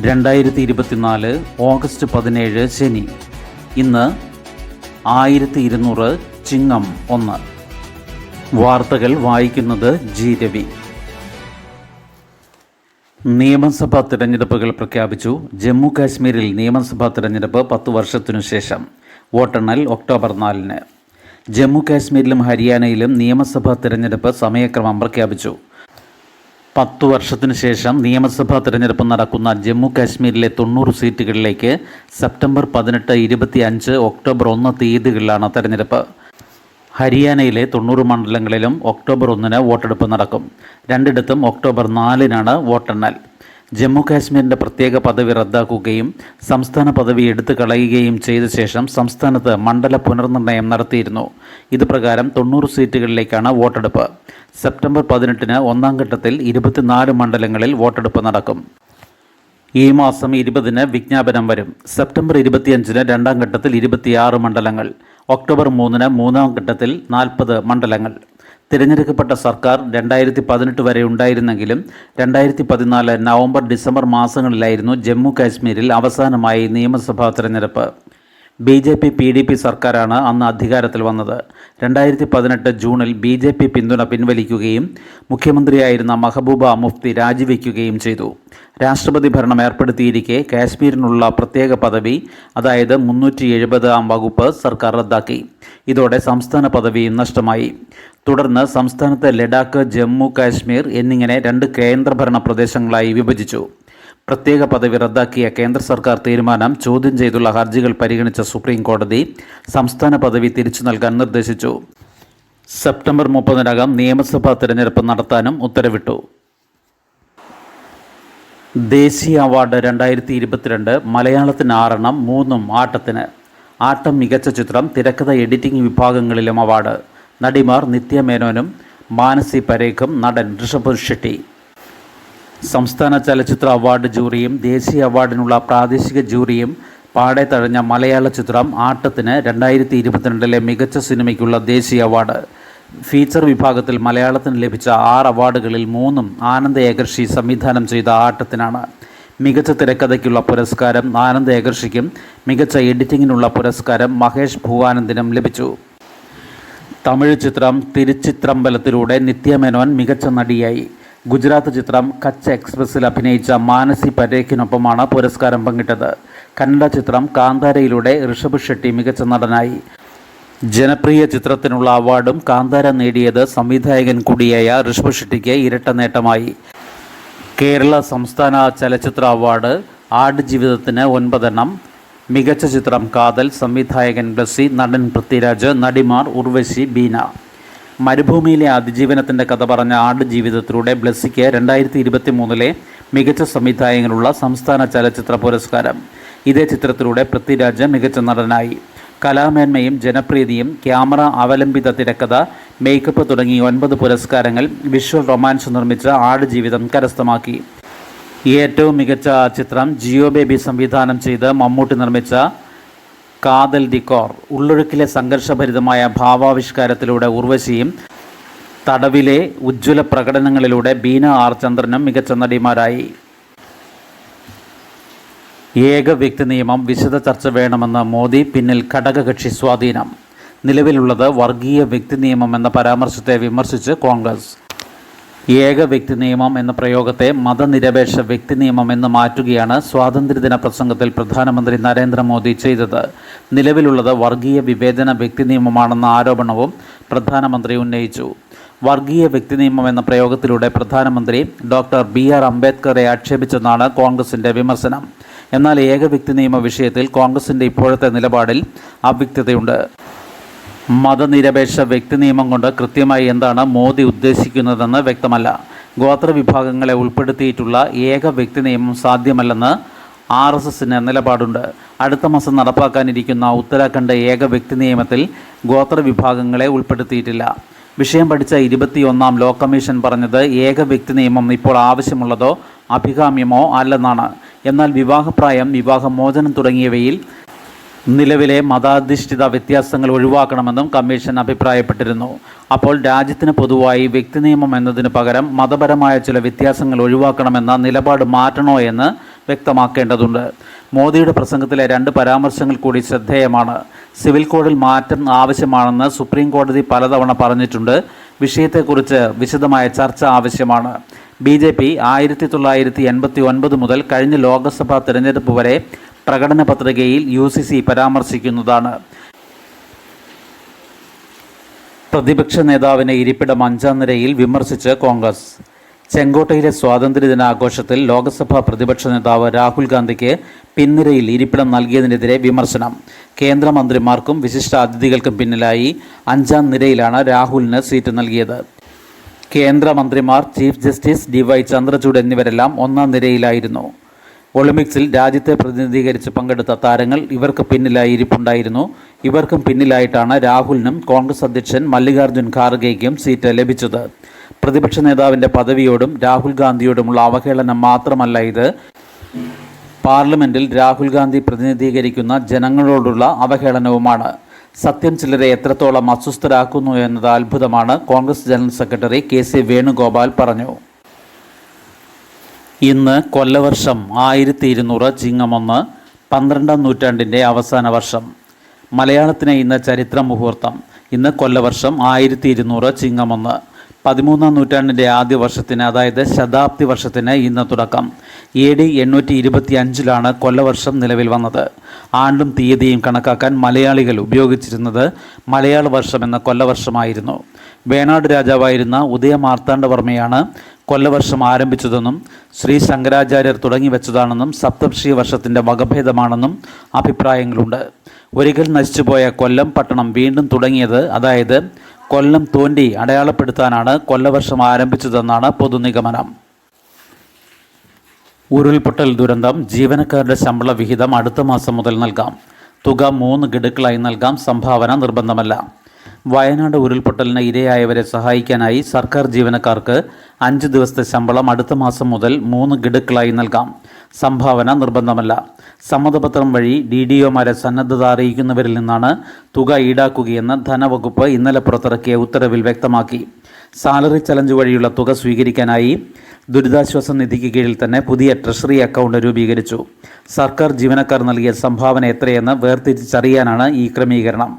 രണ്ടായിരത്തി ഇരുപത്തിനാല് ഓഗസ്റ്റ് പതിനേഴ് ശനി. ഇന്ന് ആയിരത്തി ഇരുന്നൂറ് ചിങ്ങം ഒന്ന്. വാർത്തകൾ വായിക്കുന്നത് ജി രവി. നിയമസഭാ തിരഞ്ഞെടുപ്പുകൾ പ്രഖ്യാപിച്ചു. ജമ്മു കാശ്മീരിൽ നിയമസഭാ തിരഞ്ഞെടുപ്പ് പത്തു വർഷത്തിനു ശേഷം. വോട്ടെണ്ണൽ ഒക്ടോബർ നാലിന്. ജമ്മു കാശ്മീരിലും ഹരിയാനയിലും നിയമസഭാ തിരഞ്ഞെടുപ്പ് സമയക്രമം പ്രഖ്യാപിച്ചു. പത്തു വർഷത്തിനു ശേഷം നിയമസഭാ തിരഞ്ഞെടുപ്പ് നടക്കുന്ന ജമ്മു കാശ്മീരിലെ തൊണ്ണൂറ് സീറ്റുകളിലേക്ക് സെപ്റ്റംബർ പതിനെട്ട് ഇരുപത്തി അഞ്ച് ഒക്ടോബർ ഒന്ന് തീയതികളിലാണ് തെരഞ്ഞെടുപ്പ്. ഹരിയാനയിലെ തൊണ്ണൂറ് മണ്ഡലങ്ങളിലും ഒക്ടോബർ ഒന്നിന് വോട്ടെടുപ്പ് നടക്കും. രണ്ടിടത്തും ഒക്ടോബർ നാലിനാണ് വോട്ടെണ്ണൽ. ജമ്മു കാശ്മീരിന്റെ പ്രത്യേക പദവി റദ്ദാക്കുകയും സംസ്ഥാന പദവി എടുത്തു കളയുകയും ചെയ്ത ശേഷം സംസ്ഥാനത്ത് മണ്ഡല പുനർനിർണയം നടത്തിയിരുന്നു. ഇത് പ്രകാരം തൊണ്ണൂറ് സീറ്റുകളിലേക്കാണ് വോട്ടെടുപ്പ്. സെപ്റ്റംബർ പതിനെട്ടിന് ഒന്നാം ഘട്ടത്തിൽ ഇരുപത്തിനാല് മണ്ഡലങ്ങളിൽ വോട്ടെടുപ്പ് നടക്കും. ഈ മാസം ഇരുപതിന് വിജ്ഞാപനം വരും. സെപ്റ്റംബർ ഇരുപത്തിയഞ്ചിന് രണ്ടാം ഘട്ടത്തിൽ ഇരുപത്തിയാറ് മണ്ഡലങ്ങൾ. ഒക്ടോബർ മൂന്നിന് മൂന്നാം ഘട്ടത്തിൽ നാൽപ്പത് മണ്ഡലങ്ങൾ. തിരഞ്ഞെടുക്കപ്പെട്ട സർക്കാർ രണ്ടായിരത്തി പതിനെട്ട് വരെ ഉണ്ടായിരുന്നെങ്കിലും രണ്ടായിരത്തി പതിനാല് നവംബർ ഡിസംബർ മാസങ്ങളിലായിരുന്നു ജമ്മു കാശ്മീരിൽ അവസാനമായി നിയമസഭാ തിരഞ്ഞെടുപ്പ്. B J P P D P സർക്കാരാണ് അന്ന് അധികാരത്തിൽ വന്നത്. രണ്ടായിരത്തി പതിനെട്ട് ജൂണിൽ ബി ജെ പി പിന്തുണ പിൻവലിക്കുകയും മുഖ്യമന്ത്രിയായിരുന്ന മഹബൂബ മുഫ്തി രാജിവെക്കുകയും ചെയ്തു. രാഷ്ട്രപതി ഭരണം ഏർപ്പെടുത്തിയിരിക്കെ കാശ്മീരിനുള്ള പ്രത്യേക പദവി അതായത് മുന്നൂറ്റി എഴുപതാം വകുപ്പ് സർക്കാർ റദ്ദാക്കി. ഇതോടെ സംസ്ഥാന പദവി നഷ്ടമായി. തുടർന്ന് സംസ്ഥാനത്ത് ലഡാക്ക് ജമ്മു കാശ്മീർ എന്നിങ്ങനെ രണ്ട് കേന്ദ്രഭരണ പ്രദേശങ്ങളായി വിഭജിച്ചു. പ്രത്യേക പദവി റദ്ദാക്കിയ കേന്ദ്ര സർക്കാർ തീരുമാനം ചോദ്യം ചെയ്തുള്ള ഹർജികൾ പരിഗണിച്ച സുപ്രീം കോടതി സംസ്ഥാന പദവി തിരിച്ചു നൽകാൻ നിർദ്ദേശിച്ചു. സെപ്റ്റംബർ മുപ്പതിനകം നിയമസഭാ തിരഞ്ഞെടുപ്പ് നടത്താനും ഉത്തരവിട്ടു. ദേശീയ അവാർഡ് രണ്ടായിരത്തി ഇരുപത്തിരണ്ട് മലയാളത്തിന് ആറെണ്ണം മൂന്നും ആട്ടത്തിന്. ആട്ടം മികച്ച ചിത്രം തിരക്കഥ എഡിറ്റിംഗ് വിഭാഗങ്ങളിലും അവാർഡ്. നടിമാർ നിത്യ മേനോനും മാനസി പരേഖും നടൻ ഋഷഭ് ഷെട്ടി. സംസ്ഥാന ചലച്ചിത്ര അവാർഡ് ജൂറിയും ദേശീയ അവാർഡിനുള്ള പ്രാദേശിക ജൂറിയും പാടെ തഴഞ്ഞ മലയാള ചിത്രം ആട്ടത്തിന് രണ്ടായിരത്തി ഇരുപത്തിരണ്ടിലെ മികച്ച സിനിമയ്ക്കുള്ള ദേശീയ അവാർഡ്. ഫീച്ചർ വിഭാഗത്തിൽ മലയാളത്തിന് ലഭിച്ച ആറ് അവാർഡുകളിൽ മൂന്നും ആനന്ദ് ഏകർഷി സംവിധാനം ചെയ്ത ആട്ടത്തിനാണ്. മികച്ച തിരക്കഥയ്ക്കുള്ള പുരസ്കാരം ആനന്ദ് ഏകർഷിക്കും മികച്ച എഡിറ്റിങ്ങിനുള്ള പുരസ്കാരം മഹേഷ് ഭൂവാനന്ദിനും ലഭിച്ചു. തമിഴ് ചിത്രം തിരുച്ചിത്രമ്പലത്തിലൂടെ നിത്യമേനോൻ മികച്ച നടിയായി. ഗുജറാത്ത് ചിത്രം കച്ച് എക്സ്പ്രസിൽ അഭിനയിച്ച മാനസി പരേഖിനൊപ്പമാണ് പുരസ്കാരം പങ്കിട്ടത്. കന്നഡ ചിത്രം കാന്താരയിലൂടെ ഋഷഭ് ഷെട്ടി മികച്ച നടനായി. ജനപ്രിയ ചിത്രത്തിനുള്ള അവാർഡും കാന്താര നേടിയത് സംവിധായകൻ കൂടിയായ ഋഷഭ് ഷെട്ടിക്ക് ഇരട്ട നേട്ടമായി. കേരള സംസ്ഥാന ചലച്ചിത്ര അവാർഡ് ആടുജീവിതത്തിന് ഒൻപതെണ്ണം. മികച്ച ചിത്രം കാതൽ സംവിധായകൻ ബ്ലസ്സി നടൻ പൃഥ്വിരാജ് നടിമാർ ഉർവശി ബീന. മരുഭൂമിയിലെ അതിജീവനത്തിന്റെ കഥ പറഞ്ഞ ആട് ജീവിതത്തിലൂടെ ബ്ലസ്സിക്ക് രണ്ടായിരത്തി ഇരുപത്തി മൂന്നിലെ മികച്ച സംവിധായകനുള്ള സംസ്ഥാന ചലച്ചിത്ര പുരസ്കാരം. ഇതേ ചിത്രത്തിലൂടെ പൃഥ്വിരാജ് മികച്ച നടനായി. കലാമേന്മയും ജനപ്രീതിയും ക്യാമറ അവലംബിത തിരക്കഥ മേക്കപ്പ് തുടങ്ങി ഒൻപത് പുരസ്കാരങ്ങൾ വിഷ്വൽ റൊമാൻസ് നിർമ്മിച്ച ആട് ജീവിതം കരസ്ഥമാക്കി. ഏറ്റവും മികച്ച ചിത്രം ജിയോ ബേബി സംവിധാനം ചെയ്ത് മമ്മൂട്ടി നിർമ്മിച്ച കാതൽ കോർ ഉള്ളൊഴുക്കിലെ സംഘർഷഭരിതമായ ഭാവാവിഷ്കാരത്തിലൂടെ ഉർവശിയും തടവിലെ ഉജ്ജ്വല പ്രകടനങ്ങളിലൂടെ ബീന ആർ ചന്ദ്രനും മികച്ച നടിമാരായി. ഏക വ്യക്തി നിയമം വിശദ ചർച്ച വേണമെന്ന് മോദി പിന്നിൽ ഘടകകക്ഷി സ്വാധീനം. നിലവിലുള്ളത് വർഗീയ വ്യക്തി നിയമം എന്ന പരാമർശത്തെ വിമർശിച്ച് കോൺഗ്രസ്. ഏക വ്യക്തി നിയമം എന്ന പ്രയോഗത്തെ മതനിരപേക്ഷ വ്യക്തി നിയമം എന്ന് മാറ്റുകയാണ് സ്വാതന്ത്ര്യദിന പ്രസംഗത്തിൽ പ്രധാനമന്ത്രി നരേന്ദ്രമോദി ചെയ്തത്. നിലവിലുള്ളത് വർഗീയ വിവേചന വ്യക്തി നിയമമാണെന്ന ആരോപണവും പ്രധാനമന്ത്രി ഉന്നയിച്ചു. വർഗീയ വ്യക്തി നിയമം എന്ന പ്രയോഗത്തിലൂടെ പ്രധാനമന്ത്രി ഡോക്ടർ ബി. ആർ. അംബേദ്കറെ ആക്ഷേപിച്ചെന്നാണ് കോൺഗ്രസിന്റെ വിമർശനം. എന്നാൽ ഏക വ്യക്തി നിയമ വിഷയത്തിൽ കോൺഗ്രസിന്റെ ഇപ്പോഴത്തെ നിലപാടിൽ അവ്യക്തതയുണ്ട്. മതനിരപേക്ഷ വ്യക്തി നിയമം കൊണ്ട് കൃത്യമായി എന്താണ് മോദി ഉദ്ദേശിക്കുന്നതെന്ന് വ്യക്തമല്ല. ഗോത്ര വിഭാഗങ്ങളെ ഉൾപ്പെടുത്തിയിട്ടുള്ള ഏക വ്യക്തി നിയമം സാധ്യമല്ലെന്ന് ആർ എസ് എസിന് നിലപാടുണ്ട്. അടുത്ത മാസം നടപ്പാക്കാനിരിക്കുന്ന ഉത്തരാഖണ്ഡ് ഏക വ്യക്തി നിയമത്തിൽ ഗോത്ര വിഭാഗങ്ങളെ ഉൾപ്പെടുത്തിയിട്ടില്ല. വിഷയം പഠിച്ച ഇരുപത്തിയൊന്നാം ലോ കമ്മീഷൻ പറഞ്ഞത് ഏക വ്യക്തി നിയമം ഇപ്പോൾ ആവശ്യമുള്ളതോ അഭികാമ്യമോ അല്ലെന്നാണ്. എന്നാൽ വിവാഹപ്രായം വിവാഹമോചനം തുടങ്ങിയവയിൽ നിലവിലെ മതാധിഷ്ഠിത വ്യത്യാസങ്ങൾ ഒഴിവാക്കണമെന്നും കമ്മീഷൻ അഭിപ്രായപ്പെട്ടിരുന്നു. അപ്പോൾ രാജ്യത്തിന് പൊതുവായി വ്യക്തി നിയമം എന്നതിന് പകരം മതപരമായ ചില വ്യത്യാസങ്ങൾ ഒഴിവാക്കണമെന്ന നിലപാട് മാറ്റണോ എന്ന് വ്യക്തമാക്കേണ്ടതുണ്ട്. മോദിയുടെ പ്രസംഗത്തിലെ രണ്ട് പരാമർശങ്ങൾ കൂടി ശ്രദ്ധേയമാണ്. സിവിൽ കോഡിൽ മാറ്റം ആവശ്യമാണെന്ന് സുപ്രീം കോടതി പലതവണ പറഞ്ഞിട്ടുണ്ട്. വിഷയത്തെക്കുറിച്ച് വിശദമായ ചർച്ച ആവശ്യമാണ്. ബി ജെ പി ആയിരത്തി തൊള്ളായിരത്തി എൺപത്തി ഒൻപത് മുതൽ കഴിഞ്ഞ ലോക്സഭാ തിരഞ്ഞെടുപ്പ് വരെ പ്രകടന പത്രികയിൽ യു സി സി പരാമർശിക്കുന്നതാണ്. പ്രതിപക്ഷ നേതാവിനെ ഇരിപ്പിടം അഞ്ചാം നിരയിൽ വിമർശിച്ച് കോൺഗ്രസ്. ചെങ്കോട്ടയിലെ സ്വാതന്ത്ര്യദിനാഘോഷത്തിൽ ലോക്സഭാ പ്രതിപക്ഷ നേതാവ് രാഹുൽ ഗാന്ധിക്ക് പിന്നിരയിൽ ഇരിപ്പിടം നൽകിയതിനെതിരെ വിമർശനം. കേന്ദ്രമന്ത്രിമാർക്കും വിശിഷ്ട അതിഥികൾക്കും പിന്നിലായി അഞ്ചാം നിരയിലാണ് രാഹുലിന് സീറ്റ് നൽകിയത്. കേന്ദ്രമന്ത്രിമാർ chief justice D Y Chandrachud എന്നിവരെല്ലാം ഒന്നാം നിരയിലായിരുന്നു. ഒളിമ്പിക്സിൽ രാജ്യത്തെ പ്രതിനിധീകരിച്ച് പങ്കെടുത്ത താരങ്ങൾ ഇവർക്ക് പിന്നിലായി ഇരിപ്പുണ്ടായിരുന്നു. ഇവർക്കും പിന്നിലായിട്ടാണ് രാഹുലിനും കോൺഗ്രസ് അധ്യക്ഷൻ മല്ലികാർജുൻ ഖാർഗെയ്ക്കും സീറ്റ് ലഭിച്ചത്. പ്രതിപക്ഷ നേതാവിന്റെ പദവിയോടും രാഹുൽ ഗാന്ധിയോടുമുള്ള അവഹേളനം മാത്രമല്ല ഇത്. പാർലമെന്റിൽ രാഹുൽ ഗാന്ധി പ്രതിനിധീകരിക്കുന്ന ജനങ്ങളോടുള്ള അവഹേളനവുമാണ്. സത്യം ചിലരെ എത്രത്തോളം അസ്വസ്ഥരാക്കുന്നു എന്നത് അത്ഭുതമാണ് Congress general secretary K C Venugopal പറഞ്ഞു. ഇന്ന് കൊല്ലവർഷം ആയിരത്തി ഇരുന്നൂറ് ചിങ്ങമൊന്ന് പന്ത്രണ്ടാം നൂറ്റാണ്ടിന്റെ അവസാന വർഷം. മലയാളത്തിന് ഇന്ന് ചരിത്ര മുഹൂർത്തം ഇന്ന് കൊല്ലവർഷം ആയിരത്തി ഇരുന്നൂറ് ചിങ്ങമൊന്ന്. പതിമൂന്നാം നൂറ്റാണ്ടിന്റെ ആദ്യ വർഷത്തിന് അതായത് ശതാബ്ദി വർഷത്തിന് ഇന്ന് തുടക്കം. എ ഡി എണ്ണൂറ്റി ഇരുപത്തി അഞ്ചിലാണ് കൊല്ലവർഷം നിലവിൽ വന്നത്. ആണ്ടും തീയതിയും കണക്കാക്കാൻ മലയാളികൾ ഉപയോഗിച്ചിരുന്നത് മലയാള വർഷം എന്ന കൊല്ലവർഷമായിരുന്നു. വേണാട് രാജാവായിരുന്ന ഉദയമാർത്താണ്ഡവർമ്മയാണ് കൊല്ലവർഷം ആരംഭിച്ചതെന്നും ശ്രീ ശങ്കരാചാര്യർ തുടങ്ങി വെച്ചതാണെന്നും സപ്തർഷി വർഷത്തിന്റെ വകഭേദമാണെന്നും അഭിപ്രായങ്ങളുണ്ട്. ഒരിക്കൽ നശിച്ചുപോയ കൊല്ലം പട്ടണം വീണ്ടും തുടങ്ങിയത് അതായത് കൊല്ലം തോണ്ടി അടയാളപ്പെടുത്താനാണ് കൊല്ലവർഷം ആരംഭിച്ചതെന്നാണ് പൊതുനിഗമനം. ഉരുൾപൊട്ടൽ ദുരന്തം ജീവനക്കാരുടെ ശമ്പള വിഹിതം അടുത്ത മാസം മുതൽ നൽകാം. തുക മൂന്ന് ഗഡുക്കളായി നൽകാം സംഭാവന നിർബന്ധമല്ല. വയനാട് ഉരുൾപൊട്ടലിന് ഇരയായവരെ സഹായിക്കാനായി സർക്കാർ ജീവനക്കാർക്ക് അഞ്ച് ദിവസത്തെ ശമ്പളം അടുത്ത മാസം മുതൽ മൂന്ന് ഗഡുക്കളായി നൽകാം. സംഭാവന നിർബന്ധമല്ല. സമ്മതപത്രം വഴി ഡി ഡി ഒമാരെ സന്നദ്ധത അറിയിക്കുന്നവരിൽ നിന്നാണ് തുക ഈടാക്കുകയെന്ന് ധനവകുപ്പ് ഇന്നലെ പുറത്തിറക്കിയ ഉത്തരവിൽ വ്യക്തമാക്കി. സാലറി ചലഞ്ച് വഴിയുള്ള തുക സ്വീകരിക്കാനായി ദുരിതാശ്വാസ നിധിക്ക് കീഴിൽ തന്നെ പുതിയ ട്രഷറി അക്കൗണ്ട് രൂപീകരിച്ചു. സർക്കാർ ജീവനക്കാർ നൽകിയ സംഭാവന എത്രയെന്ന് വേർതിരിച്ചറിയാനാണ് ഈ ക്രമീകരണം.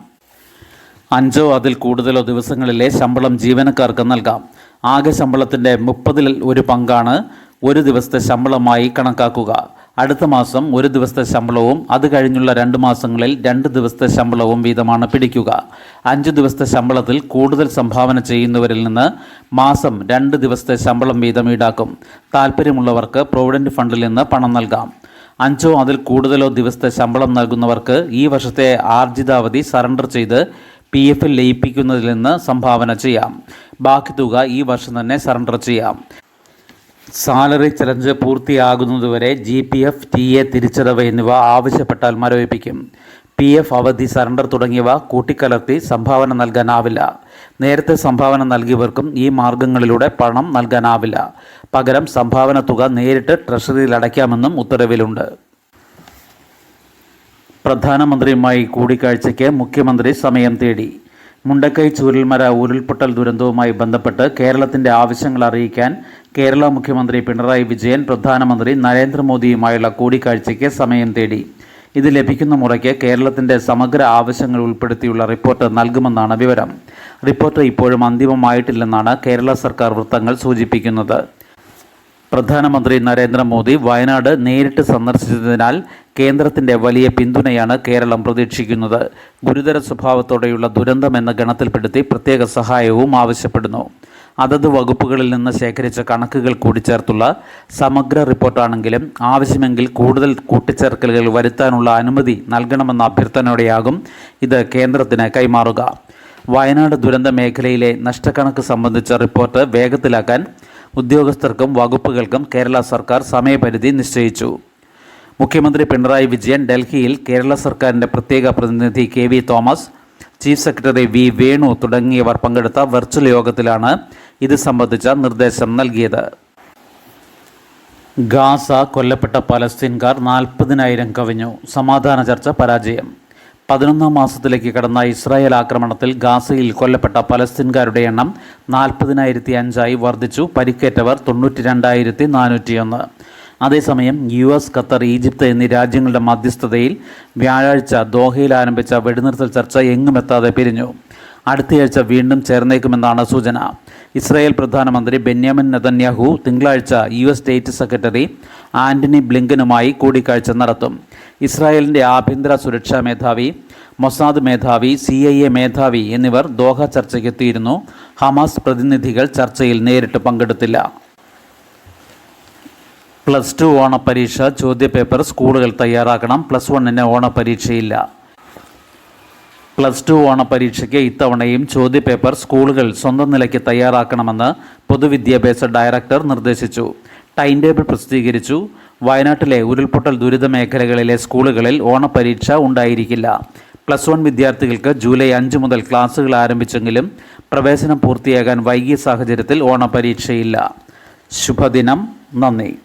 അഞ്ചോ അതിൽ കൂടുതലോ ദിവസങ്ങളിലെ ശമ്പളം ജീവനക്കാർക്ക് നൽകാം. ആകെ ശമ്പളത്തിന്റെ മുപ്പതിൽ ഒരു പങ്കാണ് ഒരു ദിവസത്തെ ശമ്പളമായി കണക്കാക്കുക. അടുത്ത മാസം ഒരു ദിവസത്തെ ശമ്പളവും അത് കഴിഞ്ഞുള്ള രണ്ട് മാസങ്ങളിൽ രണ്ട് ദിവസത്തെ ശമ്പളവും വീതമാണ് പിടിക്കുക. അഞ്ച് ദിവസത്തെ ശമ്പളത്തിൽ കൂടുതൽ സംഭാവന ചെയ്യുന്നവരിൽ നിന്ന് മാസം രണ്ട് ദിവസത്തെ ശമ്പളം വീതം ഈടാക്കും. താല്പര്യമുള്ളവർക്ക് പ്രൊവിഡന്റ് ഫണ്ടിൽ നിന്ന് പണം നൽകാം. അഞ്ചോ അതിൽ കൂടുതലോ ദിവസത്തെ ശമ്പളം നൽകുന്നവർക്ക് ഈ വർഷത്തെ ആർജിതാവധി സറണ്ടർ ചെയ്ത് പി എഫിൽ ലയിപ്പിക്കുന്നതിൽ നിന്ന് സംഭാവന ചെയ്യാം. ബാക്കി തുക ഈ വർഷം തന്നെ സറണ്ടർ ചെയ്യാം. സാലറി ചലഞ്ച് പൂർത്തിയാകുന്നതുവരെ G P F T A തിരിച്ചടവ് എന്നിവ ആവശ്യപ്പെട്ടാൽ മരവിപ്പിക്കും. പി എഫ് അവധി സറണ്ടർ തുടങ്ങിയവ കൂട്ടിക്കലർത്തി സംഭാവന നൽകാനാവില്ല. നേരത്തെ സംഭാവന നൽകിയവർക്കും ഈ മാർഗങ്ങളിലൂടെ പണം നൽകാനാവില്ല. പകരം സംഭാവന തുക നേരിട്ട് ട്രഷറിയിൽ അടയ്ക്കാമെന്നും ഉത്തരവിലുണ്ട്. പ്രധാനമന്ത്രിയുമായി കൂടിക്കാഴ്ചയ്ക്ക് മുഖ്യമന്ത്രി സമയം തേടി. മുണ്ടക്കൈ ചൂരൽമര ഉരുൾപൊട്ടൽ ദുരന്തവുമായി ബന്ധപ്പെട്ട് കേരളത്തിന്റെ ആവശ്യങ്ങൾ അറിയിക്കാൻ കേരള മുഖ്യമന്ത്രി പിണറായി വിജയൻ പ്രധാനമന്ത്രി നരേന്ദ്രമോദിയുമായുള്ള കൂടിക്കാഴ്ചയ്ക്ക് സമയം തേടി. ഇത് ലഭിക്കുന്ന മുറയ്ക്ക് കേരളത്തിന്റെ സമഗ്ര ആവശ്യങ്ങൾ ഉൾപ്പെടുത്തിയുള്ള റിപ്പോർട്ട് നൽകുമെന്നാണ് വിവരം. റിപ്പോർട്ട് ഇപ്പോഴും അന്തിമമായിട്ടില്ലെന്നാണ് കേരള സർക്കാർ വൃത്തങ്ങൾ സൂചിപ്പിക്കുന്നത്. പ്രധാനമന്ത്രി നരേന്ദ്രമോദി വയനാട് നേരിട്ട് സന്ദർശിച്ചതിനാൽ കേന്ദ്രത്തിന്റെ വലിയ പിന്തുണയാണ് കേരളം പ്രതീക്ഷിക്കുന്നത്. ഗുരുതര സ്വഭാവത്തോടെയുള്ള ദുരന്തം എന്ന ഗണത്തിൽപ്പെടുത്തി പ്രത്യേക സഹായവും ആവശ്യപ്പെടുന്നു. അതത് വകുപ്പുകളിൽ നിന്ന് ശേഖരിച്ച കണക്കുകൾ കൂടിച്ചേർത്തുള്ള സമഗ്ര റിപ്പോർട്ടാണെങ്കിലും ആവശ്യമെങ്കിൽ കൂടുതൽ കൂട്ടിച്ചേർക്കലുകൾ വരുത്താനുള്ള അനുമതി നൽകണമെന്ന അഭ്യർത്ഥനയോടെയാകും ഇത് കേന്ദ്രത്തിന് കൈമാറുക. വയനാട് ദുരന്ത മേഖലയിലെ നഷ്ടക്കണക്ക് സംബന്ധിച്ച റിപ്പോർട്ട് വേഗത്തിലാക്കാൻ ഉദ്യോഗസ്ഥർക്കും വകുപ്പുകൾക്കും കേരള സർക്കാർ സമയപരിധി നിശ്ചയിച്ചു. മുഖ്യമന്ത്രി പിണറായി വിജയൻ ഡൽഹിയിൽ കേരള സർക്കാരിന്റെ പ്രത്യേക പ്രതിനിധി K V Thomas chief secretary V Venu തുടങ്ങിയവർ പങ്കെടുത്ത വെർച്വൽ യോഗത്തിലാണ് ഇത് സംബന്ധിച്ച നിർദ്ദേശം നൽകിയത്. ഗാസ കൊല്ലപ്പെട്ട പലസ്തീൻകാർ നാൽപ്പതിനായിരം കവിഞ്ഞു. സമാധാന ചർച്ച പരാജയം. പതിനൊന്നാം മാസത്തിലേക്ക് കടന്ന ഇസ്രായേൽ ആക്രമണത്തിൽ ഗാസയിൽ കൊല്ലപ്പെട്ട പലസ്തീൻകാരുടെ എണ്ണം നാൽപ്പതിനായിരത്തി അഞ്ചായി വർദ്ധിച്ചു. പരിക്കേറ്റവർ തൊണ്ണൂറ്റി രണ്ടായിരത്തി നാനൂറ്റിയൊന്ന് അതേസമയം യു എസ് ഖത്തർ ഈജിപ്ത് എന്നീ രാജ്യങ്ങളുടെ മധ്യസ്ഥതയിൽ വ്യാഴാഴ്ച ദോഹയിൽ ആരംഭിച്ച വെടിനിർത്തൽ ചർച്ച എങ്ങുമെത്താതെ പിരിഞ്ഞു. അടുത്തയാഴ്ച വീണ്ടും ചേർന്നേക്കുമെന്നാണ് സൂചന. ഇസ്രായേൽ പ്രധാനമന്ത്രി ബെന്യാമിൻ നെതന്യാഹു തിങ്കളാഴ്ച U S state secretary Antony ബ്ലിങ്കനുമായി കൂടിക്കാഴ്ച നടത്തും. ഇസ്രായേലിന്റെ ആഭ്യന്തര സുരക്ഷാ മേധാവി മൊസാദ് മേധാവി സി ഐ എ മേധാവി എന്നിവർ ദോഹ ചർച്ചയ്ക്കെത്തിയിരുന്നു. ഹമാസ് പ്രതിനിധികൾ ചർച്ചയിൽ നേരിട്ട് പങ്കെടുത്തില്ല. പ്ലസ് ടു ഓണപ്പരീക്ഷ ചോദ്യപേപ്പർ സ്കൂളുകൾ തയ്യാറാക്കണം. പ്ലസ് വണ്ണിന് ഓണപ്പരീക്ഷയില്ല. പ്ലസ് ടു ഓണപ്പരീക്ഷയ്ക്ക് ഇത്തവണയും ചോദ്യപേപ്പർ സ്കൂളുകൾ സ്വന്തം നിലയ്ക്ക് തയ്യാറാക്കണമെന്ന് പൊതുവിദ്യാഭ്യാസ ഡയറക്ടർ നിർദ്ദേശിച്ചു. ടൈം ടേബിൾ പ്രസിദ്ധീകരിച്ചു. വയനാട്ടിലെ ഉരുൾപൊട്ടൽ ദുരിത മേഖലകളിലെ സ്കൂളുകളിൽ ഓണപരീക്ഷ ഉണ്ടായിരിക്കില്ല. പ്ലസ് വൺ വിദ്യാർത്ഥികൾക്ക് ജൂലൈ അഞ്ച് മുതൽ ക്ലാസ്സുകൾ ആരംഭിച്ചെങ്കിലും പ്രവേശനം പൂർത്തിയാകാൻ വൈകിയ സാഹചര്യത്തിൽ ഓണപരീക്ഷയില്ല. ശുഭദിനം. നന്ദി.